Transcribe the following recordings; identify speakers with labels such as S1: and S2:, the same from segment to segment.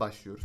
S1: başlıyoruz.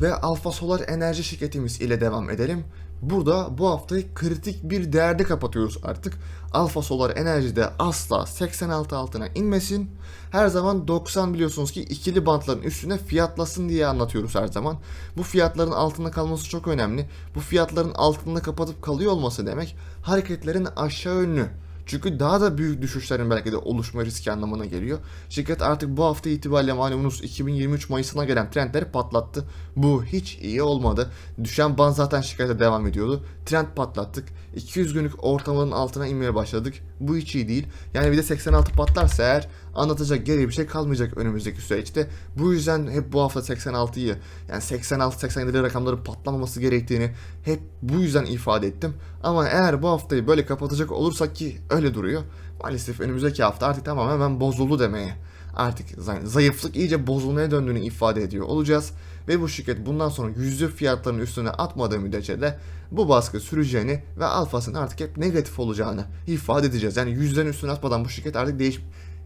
S1: Ve Alfa Solar Enerji şirketimiz ile devam edelim. Burada bu haftayı kritik bir değerde kapatıyoruz artık. Alfa Solar Enerji'de asla 86 altına inmesin. Her zaman 90 biliyorsunuz ki ikili bantların üstüne fiyatlasın diye anlatıyoruz her zaman. Bu fiyatların altında kalması çok önemli. Bu fiyatların altında kapatıp kalıyor olması demek hareketlerin aşağı yönlü çünkü daha da büyük düşüşlerin belki de oluşma riski anlamına geliyor. Şirket artık bu hafta itibariyle malumunuz 2023 Mayıs'ına gelen trendleri patlattı. Bu hiç iyi olmadı. Düşen ban zaten şirkete devam ediyordu. Trend patlattık. 200 günlük ortalamanın altına inmeye başladık. Bu hiç iyi değil. Yani bir de 86 patlarsa eğer anlatacak geri bir şey kalmayacak önümüzdeki süreçte. Bu yüzden hep bu hafta 86'yı yani 86-87 rakamların patlamaması gerektiğini hep bu yüzden ifade ettim. Ama eğer bu haftayı böyle kapatacak olursak ki öyle duruyor. Maalesef önümüzdeki hafta artık tamamen hemen bozuldu demeye. Artık zay- zayıflık iyice bozulmaya döndüğünü ifade ediyor olacağız. Ve bu şirket bundan sonra yüzde fiyatlarının üstüne atmadığı müddetçe de bu baskı süreceğini ve alfasının artık hep negatif olacağını ifade edeceğiz. Yani yüzden üstüne atmadan bu şirket artık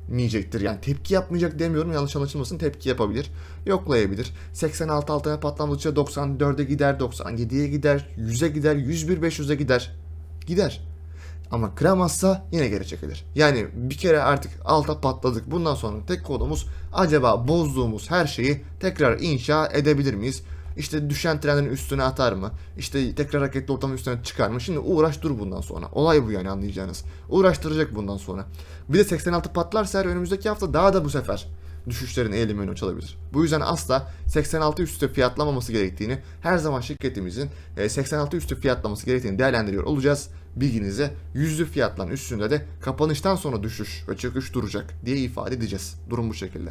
S1: değişmeyecektir. Yani tepki yapmayacak demiyorum yanlış anlaşılmasın tepki yapabilir. Yoklayabilir. 86 altına patlamışça 94'e gider, 97'ye gider, 100'e gider, 101 500'e gider. Gider. Ama kıramazsa yine geri çekilir. Yani bir kere artık alta patladık. Bundan sonra tek konumuz acaba bozduğumuz her şeyi tekrar inşa edebilir miyiz? İşte düşen trendin üstüne atar mı? İşte tekrar hareketli ortamın üstüne çıkar mı? Şimdi uğraş dur bundan sonra. Olay bu yani anlayacağınız. Uğraştıracak bundan sonra. Bir de 86 patlarsa önümüzdeki hafta daha da bu sefer düşüşlerin eğilimi önü açılabilir. Bu yüzden asla 86 üstü fiyatlamaması gerektiğini, her zaman şirketimizin e, 86 üstü fiyatlaması gerektiğini değerlendiriyor olacağız. Bilginize yüzlü fiyatların üstünde de kapanıştan sonra düşüş ve çöküş duracak diye ifade edeceğiz. Durum bu şekilde.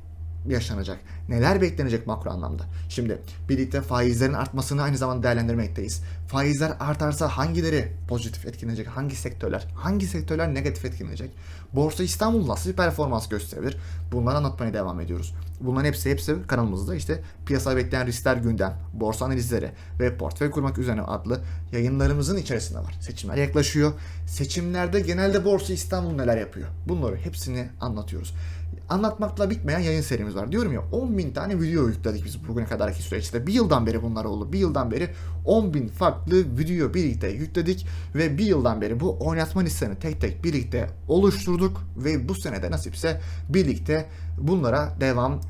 S1: yaşanacak, neler beklenecek makro anlamda. Şimdi birlikte faizlerin artmasını aynı zamanda değerlendirmekteyiz. Faizler artarsa hangileri pozitif etkilenecek, hangi sektörler, hangi sektörler negatif etkilenecek? Borsa İstanbul nasıl bir performans gösterebilir? Bunları anlatmaya devam ediyoruz. Bunların hepsi hepsi kanalımızda işte piyasaya bekleyen riskler gündem, borsa analizleri ve portföy kurmak üzerine adlı yayınlarımızın içerisinde var. Seçimler yaklaşıyor. Seçimlerde genelde Borsa İstanbul neler yapıyor? Bunları hepsini anlatıyoruz anlatmakla bitmeyen yayın serimiz var. Diyorum ya 10 bin tane video yükledik biz bugüne kadarki süreçte. Bir yıldan beri bunlar oldu. Bir yıldan beri 10 bin farklı video birlikte yükledik ve bir yıldan beri bu oynatma listelerini tek tek birlikte oluşturduk ve bu senede nasipse birlikte bunlara devam